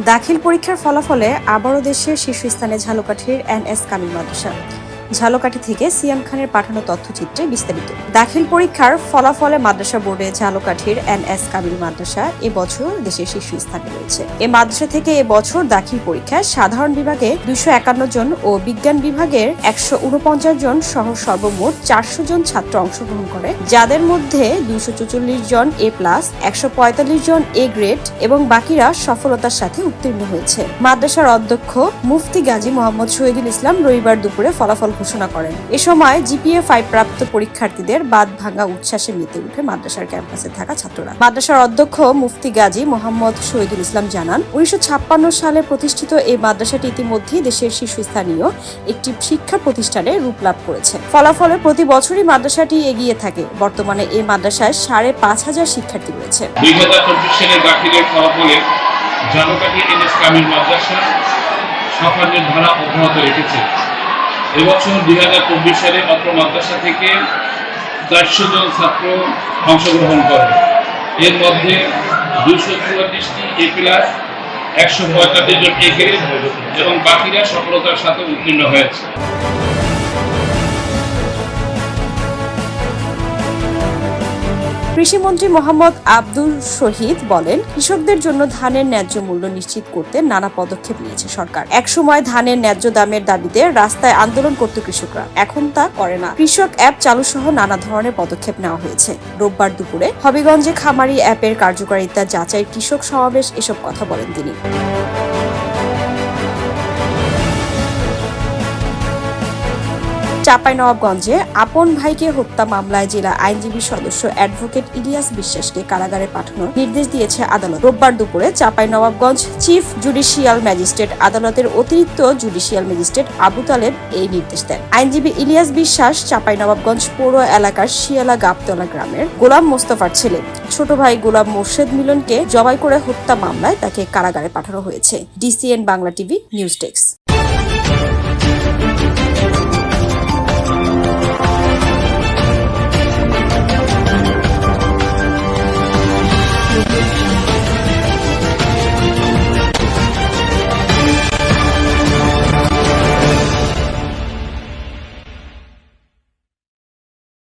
দাখিল পরীক্ষার ফলাফলে আবারও দেশের শীর্ষস্থানে ঝালকাঠির এন এস কামিল মাদ্রাসা। ঝালকাঠি থেকে সিয়াম খানের পাঠানো তথ্যচিত্রে বিস্তারিত। দাখিল পরীক্ষার ফলাফলে মাদ্রাসা বোর্ডে ঝালকাঠির এন এস কামিল মাদ্রাসা এবছর দেশের শীর্ষস্থানে রয়েছে। এ মাদ্রাসা থেকে এবছর দাখিল পরীক্ষায় সাধারণ বিভাগে দুইশো একান্ন জন ও বিজ্ঞান বিভাগের একশো উনপঞ্চাশ জন সহ সর্বমোট চারশো জন ছাত্র অংশগ্রহণ করে, যাদের মধ্যে দুইশো চুচল্লিশ জন এ প্লাস, একশো পঁয়তাল্লিশ জন এ গ্রেড এবং বাকিরা সফলতার সাথে উত্তীর্ণ হয়েছে। মাদ্রাসার অধ্যক্ষ মুফতি গাজী মোহাম্মদ শহীদুল ইসলাম রবিবার দুপুরে ফলাফল ঘোষণা করেন। এ সময় জিপিএ ফাইভ প্রাপ্ত পরীক্ষার্থীদের বাদ ভাঙা উচ্ছ্বাসে মেতে উঠে মাদ্রাসার ক্যাম্পাসে থাকা ছাত্ররা। মাদ্রাসার অধ্যক্ষ মুফতি গাজী মোহাম্মদ শহীদুল ইসলাম জানান, উনিশশো সালে প্রতিষ্ঠিত এই মাদ্রাসাটি ইতিমধ্যেই দেশের শীর্ষস্থানীয় একটি শিক্ষা প্রতিষ্ঠানে রূপ লাভ করেছে। ফলাফলে প্রতি বছরই মাদ্রাসাটি এগিয়ে থাকে। বর্তমানে এই মাদ্রাসায় সাড়ে পাঁচ হাজার শিক্ষার্থী রয়েছে। দুই হাজার এনএস কামিল মাদ্রাসা সাফল্যের ধারা অব্যাহত রেখেছে। এবছর দুই হাজার চব্বিশ সালে অত্র মাদ্রাসা থেকে চারশো জন ছাত্র অংশগ্রহণ করে। এর মধ্যে দুশো চুয়াল্লিশটি এ প্লাস একশো পঁয়তাল্লিশ জন এ গ্রেড, এবং বাকিরা সফলতার সাথে উত্তীর্ণ হয়েছে। কৃষিমন্ত্রী মোহাম্মদ আব্দুল শহীদ বলেন, কৃষকদের জন্য ধানের ন্যায্য মূল্য নিশ্চিত করতে নানা পদক্ষেপ নিয়েছে সরকার। একসময় ধানের ন্যায্য দামের দাবিতে রাস্তায় আন্দোলন করত কৃষকরা, এখন তা করে না। কৃষক অ্যাপ চালু সহ নানা ধরনের পদক্ষেপ নেওয়া হয়েছে। রোববার দুপুরে হবিগঞ্জে খামারি অ্যাপের কার্যকারিতা যাচাই, কৃষক সমাবেশ, এসব কথা বলেন তিনি। চাঁপাইনবাবগঞ্জে আপন ভাইকে হত্যা মামলায় জেলা আইনজীবী সদস্য অ্যাডভোকেট ইলিয়াস বিশ্বাসকে কারাগারে পাঠানোর নির্দেশ দিয়েছে আদালত। রোববার দুপুরে চাঁপাইনবাবগঞ্জ চিফ জুডিশিয়াল ম্যাজিস্ট্রেট আদালতের অতিরিক্ত জুডিশিয়াল ম্যাজিস্ট্রেট আবু তালেব এই নির্দেশ দেন। আইনজীবী ইলিয়াস বিশ্বাস চাঁপাইনবাবগঞ্জ পৌর এলাকার শিয়ালা গাবতলা গ্রামের গোলাম মোস্তফার ছেলে। ছোট ভাই গোলাম মোর্শেদ মিলনকে জবাই করে হত্যা মামলায় তাকে কারাগারে পাঠানো হয়েছে। DCN Bangla TV, news desk.